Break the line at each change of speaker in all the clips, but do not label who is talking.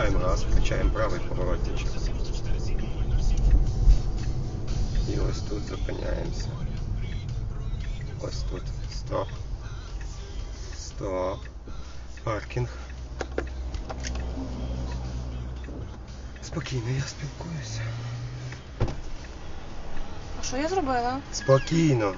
Включаємо газ, включаємо правий поворотничок. І ось тут зупиняємося. Ось тут. Стоп. Стоп. Паркінг. Спокійно, я спілкуюся.
А що я зробила?
Спокійно.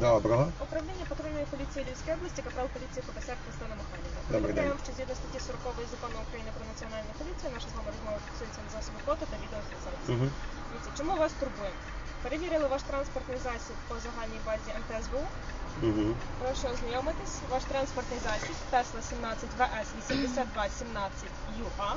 Доброго.
Управління патрульної поліції Львівської області, капрал поліції Копасяк Христина Михайлівна. Повідомляю, що згідно статті 40 закону України про національну поліцію, наша з вами розмова фіксується на засоби фото та відеофіксації.
Угу.
Дивіться, чому вас турбує? Перевірили ваш транспортний засіб по загальній базі МТСБУ.
Угу.
Прошу ознайомитись. Ваш транспортний засіб Tesla 17 VS 8217 UA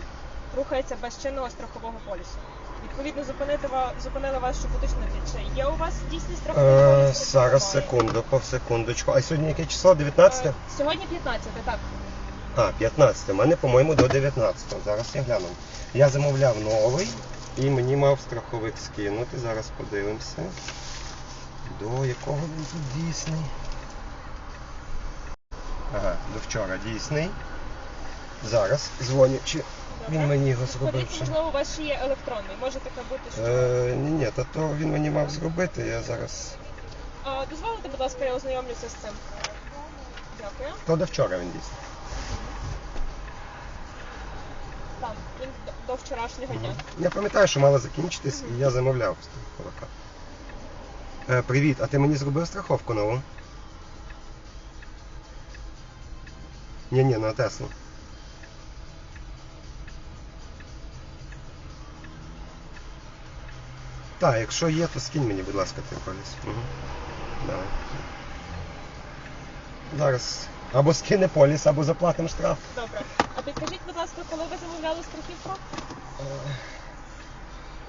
рухається без чинного страхового полісу. Відповідно, зупинити ва- зупинили вас, щоб уточнити, чи є у вас дійсний страховий
Е,
поліс?
зараз секунду, по секундочку. А сьогодні яке число? 19?
Е, Сьогодні 15, так.
А, 15. У мене, по-моєму, до 19. Зараз я гляну. Я замовляв новий і мені мав страховик скинути. Зараз подивимося. До якого він тут дійсний? Ага, до вчора дійсний. Зараз дзвоню, чи він мені його зробив.
Подивіться, можливо, у вас ще є електронний. Може таке бути, що.
Е, ні, ні, та то він мені мав зробити, я зараз.
А, дозволите, будь ласка, я ознайомлюся з цим. Дякую.
То до вчора він дійсний.
Так, він до, до вчорашнього дня.
Я пам'ятаю, що мало закінчитись, і я замовляв страховика. Е, привіт, а ти мені зробив страховку нову? Ні, ні, на Теслу. Так, якщо є, то скинь мені, будь ласка, той поліс. Угу. Давай. Зараз або скине поліс, або заплатимо штраф.
Добре. А підкажіть, будь ласка, коли ви замовляли страхівку?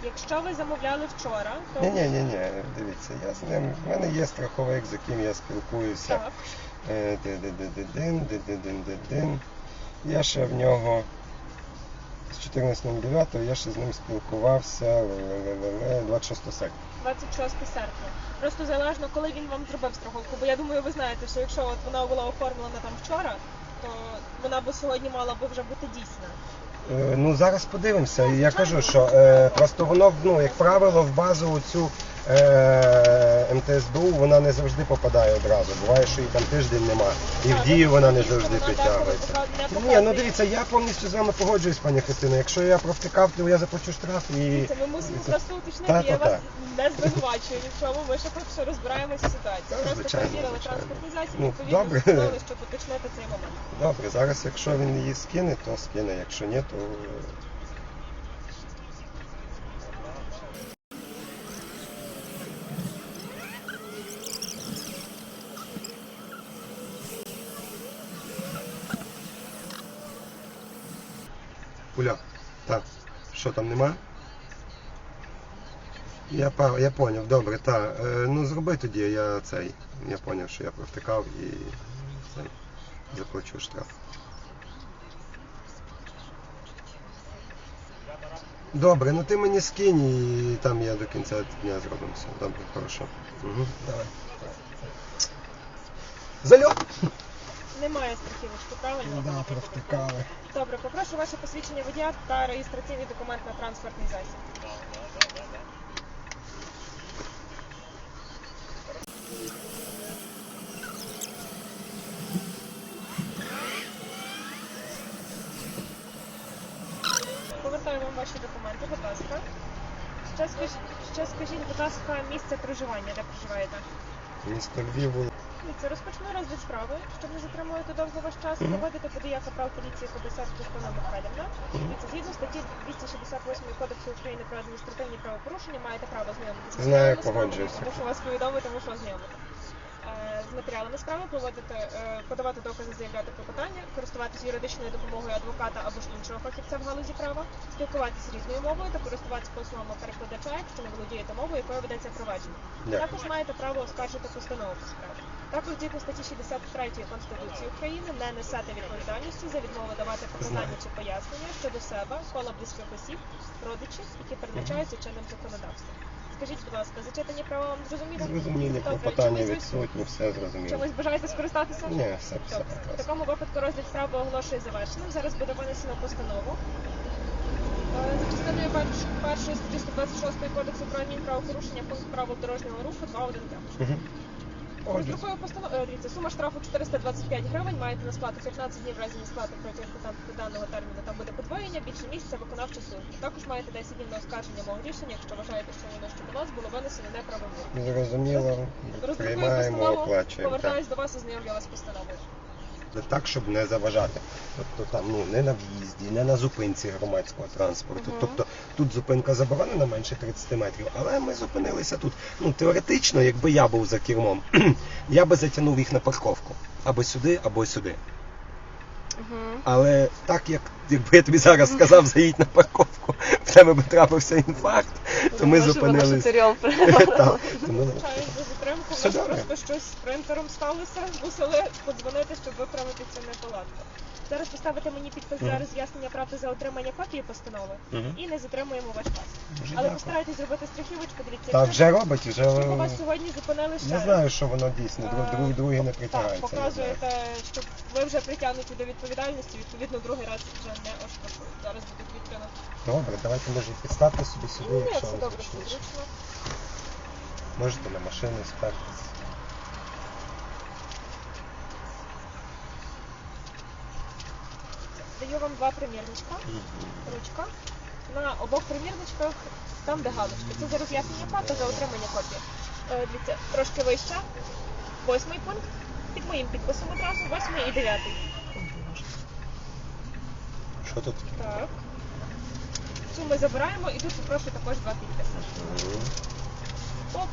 Якщо ви замовляли вчора, то
Ні, ні, ні, ні, дивіться, я з ним. В мене є страховик, з яким я спілкуюся.
так.
Е, ди-ди-ди-ди-дин, ди-ди-дин-ди-дин. Я ще в нього з 14.09 я ще з ним спілкувався ле-ле-ле-ле, 26 серпня.
26 серпня. Просто залежно, коли він вам зробив страховку. Бо я думаю, ви знаєте, що якщо от вона була оформлена там вчора, то вона б сьогодні мала б вже бути дійсна.
Е, Ну зараз подивимося. Я кажу, що е, просто воно ну, як правило, в базу цю МТСБУ вона не завжди попадає одразу. Буває, що її там тиждень нема. І в дію вона не завжди підтягується. Ні, ну дивіться, я повністю з вами погоджуюсь, пані Христина. Якщо я провтикав, то я заплачу штраф і.
Це ми мусимо просто уточнити,
Та,
я вас
та.
не звинувачую ні в чому, ми ще поки що розбираємося в ситуації.
Та,
Просто
звичайно,
перевірили
звичайно.
транспортний засіб,
Ну,
відповідно
добре.
встановили, щоб уточнити цей момент.
Добре, зараз якщо він її скине, то скине. Якщо ні, то. Уля, так, що там нема? Я па- я поняв, добре, так. Е, ну зроби тоді, я цей. Я поняв, що я провтикав і цей заплачу штраф. Добре, ну ти мені скинь і там я до кінця дня зробимо. Добре, хорошо. Угу, давай. Зальот!
Немає страхівочки, правильно?
Да, провтикали.
Добре, попрошу ваше посвідчення водія та реєстраційний документ на транспортний засіб. Повертаю вам ваші документи, будь ласка. Ще скажіть, ще скажіть, будь ласка, місце проживання, де проживаєте?
Місто Львів,
Дивіться, розпочну розгляд справи, щоб не затримувати довго ваш час. Проводити подія капрал поліції Кобесар Христина Михайлівна. Дивіться, згідно статті 268 Кодексу України про адміністративні правопорушення маєте право знайомитися
Знаю, погоджуюся.
Мушу вас повідомити, мушу ознайомити. Е, З матеріалами справи проводити, е, подавати докази, заявляти клопотання, користуватися юридичною допомогою адвоката або ж іншого фахівця в галузі права, спілкуватися рідною мовою та користуватися послугами перекладача, якщо не володієте мовою, якою ведеться провадження. Також маєте право оскаржити постанову по справі. Також згідно статті 63 Конституції України не несете відповідальності за відмову давати показання чи пояснення щодо себе, кола близьких осіб, родичів, які передбачаються чинним законодавством. Скажіть, будь ласка, зачитані права вам зрозуміли?
Зрозумілі, клопотання
чимось ви-
відсутні, все зрозуміло.
Чимось бажаєте скористатися?
Ні, все, все
Добре. В такому випадку розгляд справи оголошує завершеним. Зараз буде винесено постанову. Е, За частиною перш- першої статті 126 Кодексу про адмінправопорушення пункт правил дорожнього руху 2.1.
Мгм. Отже,
Роздрукою постанови, дивіться, сума штрафу 425 гривень, маєте на сплату 15 днів в разі несплати протягом там- даного терміну, там буде подвоєння, більше місяця виконавча суд. Також маєте 10 днів на оскарження мого рішення, якщо вважаєте, що воно щодо нас було винесено неправомірно.
зрозуміло, приймаємо,
постанову,
оплачуємо.
Повертаюсь до вас і знайомлю вас постановою.
Так, щоб не заважати. Тобто там ну не на в'їзді, не на зупинці громадського транспорту.
Угу.
Тобто тут зупинка заборонена менше 30 метрів, але ми зупинилися тут. Ну теоретично, якби я був за кермом, я би затягнув їх на парковку або сюди, або сюди. Але так як якби я тобі зараз сказав, заїдь на парковку, в тебе би трапився інфаркт, то ми зупинилися.
Вибачаюсь затримку, у
Все
нас просто щось з принтером сталося, мусили подзвонити, щоб виправити цю неполадку. Зараз поставите мені підпис за роз'яснення правди за отримання копії постанови і не затримуємо ваш час. Але постарайтесь зробити страхівочку, дивіться.
Так, вже робить, вже
Щоб вас сьогодні зупинили ще
я знаю, що воно дійсно друг,
Е,
друге не притягається. знаю.
показуєте, що ви вже притягнуті до відповідальності, відповідно, другий раз вже не оштрафують. Зараз будуть відкинути.
Добре, давайте може підставте собі сюди, якщо вам зручніше. Можете на машину спертись.
Даю вам два примірничка. ручка. На обох примірничках там, де галочки. Це за роз'яснення факту, за отримання копії. Е, дивіться, трошки вище. Восьмий пункт. Під моїм підписом одразу, восьмий і дев'ятий.
Що тут?
Так. Цю ми забираємо і тут попрошу також два підписи.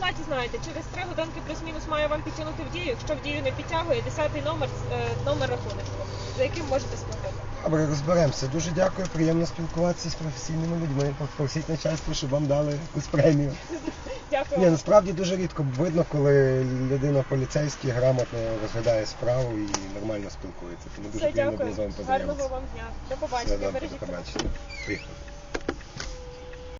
Оплаті знаєте, через три годинки плюс-мінус має вам підтягнути в дію. Якщо в дію не підтягує, десятий номер, е, номер рахуночку, за яким можете сплатити.
Добре, розберемося. Дуже дякую, приємно спілкуватися з професійними людьми. Попросіть начальство, щоб вам дали якусь премію.
Дякую.
Ні, насправді дуже рідко видно, коли людина поліцейський грамотно розглядає справу і нормально спілкується. Тому дуже
Все,
приємно було з вами
Гарного вам дня. До
Все
побачення.
добре,
Бережіть
до
себе.
побачення. Поїхали.